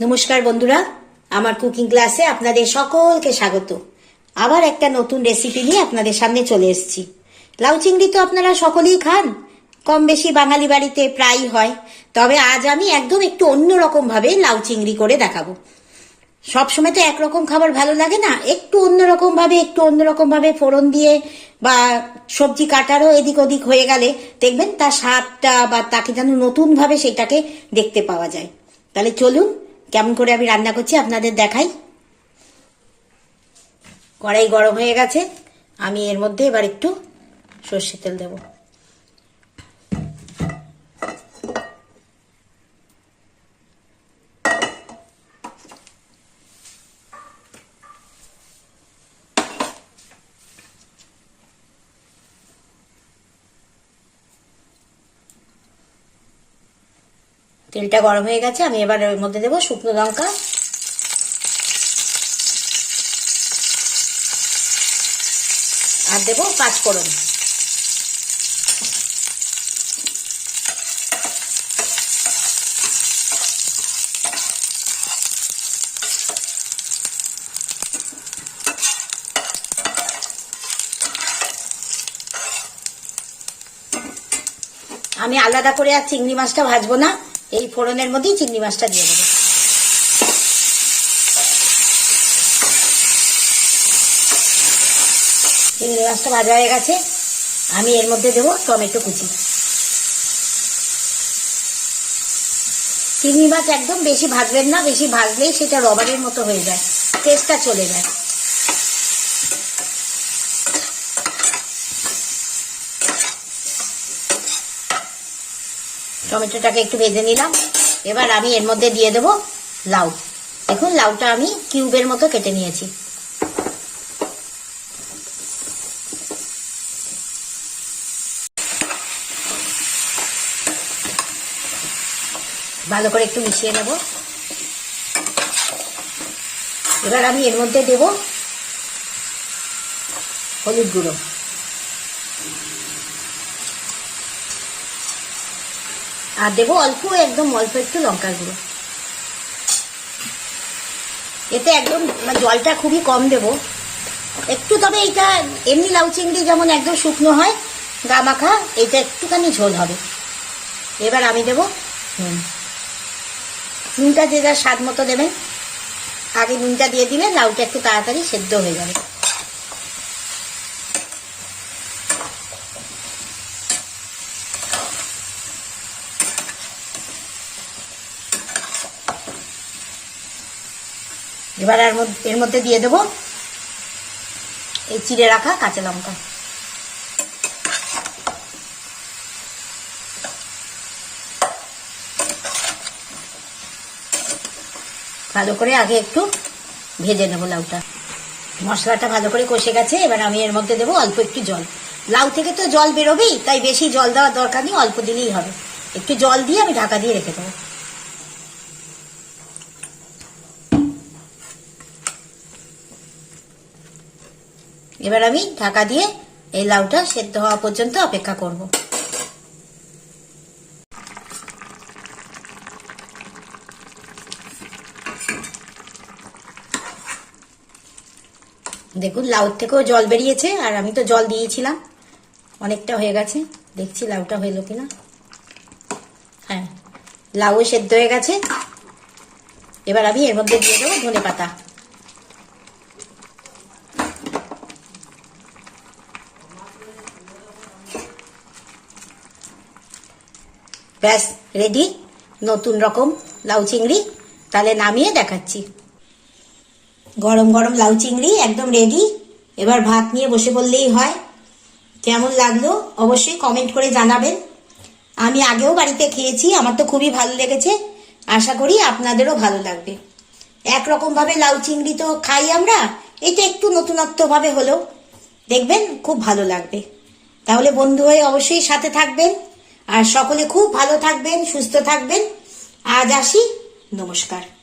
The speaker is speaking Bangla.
নমস্কার বন্ধুরা, আমার কুকিং ক্লাসে আপনাদের সকলকে স্বাগত। আবার একটা নতুন রেসিপি নিয়ে আপনাদের সামনে চলে এসেছি। লাউ চিংড়ি তো আপনারা সকলেই খান, কম বেশি বাঙালি বাড়িতে প্রায়ই হয়, তবে আজ আমি একদম একটু অন্যরকম ভাবে লাউ চিংড়ি করে দেখাবো। সবসময় তো একরকম খাবার ভালো লাগে না, একটু অন্যরকম ভাবে, একটু অন্যরকম ভাবে ফোড়ন দিয়ে বা সবজি কাটারও এদিক ওদিক হয়ে গেলে দেখবেন তার স্বাদটা বা তাকে যেন নতুন ভাবে সেটাকে দেখতে পাওয়া যায়। তাহলে চলুন কেমন করে আমি রান্না করছি আপনাদের দেখাই। কড়াই গরম হয়ে গেছে। আমি এর মধ্যে এবার একটু সর্ষে তেল দেবো। তেলটা গরম হয়ে গেছে, আমি এবার এর মধ্যে দেবো শুকনো লঙ্কা। আর দেবো পাঁচ ফোড়ন আমি আলাদা করে আর চিংড়ি মাছটা ভাজবো না। এই ফোড়নের মধ্যেই চিংড়ি মাছটা দিয়ে দেবো। চিংড়ি মাছটা ভাজা হয়ে গেছে। আমি এর মধ্যে দেবো টমেটো কুচি। চিংড়ি মাছ একদম বেশি ভাজবেন না, বেশি ভাজলেই সেটা রবারের মতো হয়ে যায়। টেস্টটা চলে যায়। টমেটোটাকে একটু ভেজে নিলাম। এবার আমি এর মধ্যে দিয়ে দেবো লাউ। দেখুন, লাউটা আমি কিউবের মতো কেটে নিয়েছি। ভালো করে একটু মিশিয়ে নেব। এবার আমি এর মধ্যে দেব হলুদ গুঁড়ো। আর দেবো অল্প, একদম অল্প একটু লঙ্কার গুঁড়ো। এতে একদম মানে জলটা খুবই কম দেব। একটু তবে এইটা এমনি লাউ চিংড়ি যেমন একদম শুকনো হয়, গা মাখা, এইটা একটুখানি ঝোল হবে। এবার আমি দেব নুন। নুনটা যে যার স্বাদ মতো দেবেন। আগে নুনটা দিয়ে দিলে লাউটা একটু তাড়াতাড়ি সেদ্ধ হয়ে যাবে। এবার এর মধ্যে দিয়ে দেবো এই চিড়ে রাখা কাঁচা লঙ্কা। ভালো করে আগে একটু ভেজে নেব লাউটা। মশলাটা ভালো করে কষে গেছে, এবার আমি এর মধ্যে দেবো অল্প একটু জল। লাউ থেকে তো জল বেরোবেই, তাই বেশি জল দেওয়ার দরকার নেই, অল্প দিলেই হবে। একটু জল দিয়ে আমি ঢাকা দিয়ে রেখে দেবো। এবার আমি ঢাকা দিয়ে এই লাউটা সেদ্ধ হওয়া পর্যন্ত অপেক্ষা করব। দেখুন লাউ থেকেও জল বেরিয়েছে, আর আমি তো জল দিয়েছিলাম। অনেকটা হয়ে গেছে। দেখছি লাউটা হইল কিনা। হ্যাঁ লাউ সেদ্ধ হয়ে গেছে। এবার আমি এর মধ্যে দিয়ে দেবো ধনে পাতা ব্যাস রেডি নতুন রকম লাউ চিংড়ি? তাহলে নামিয়ে দেখাচ্ছি। গরম গরম লাউ চিংড়ি একদম রেডি এবার ভাত নিয়ে বসে বললেই হয়। কেমন লাগল? অবশ্যই কমেন্ট করে জানাবেন। আমি আগেও বাড়িতে খেয়েছি, আমার তো খুবই ভালো লেগেছে। আশা করি আপনাদেরও ভালো লাগবে। একরকম ভাবে লাউ চিংড়ি তো খাই আমরা, এটা একটু নতুনত্ব ভাবে হলেও দেখবেন, খুব ভালো লাগবে। তাহলে বন্ধু হয়ে অবশ্যই সাথে থাকবেন। আর সকলে খুব ভালো থাকবেন সুস্থ থাকবেন। আজ আসি। নমস্কার।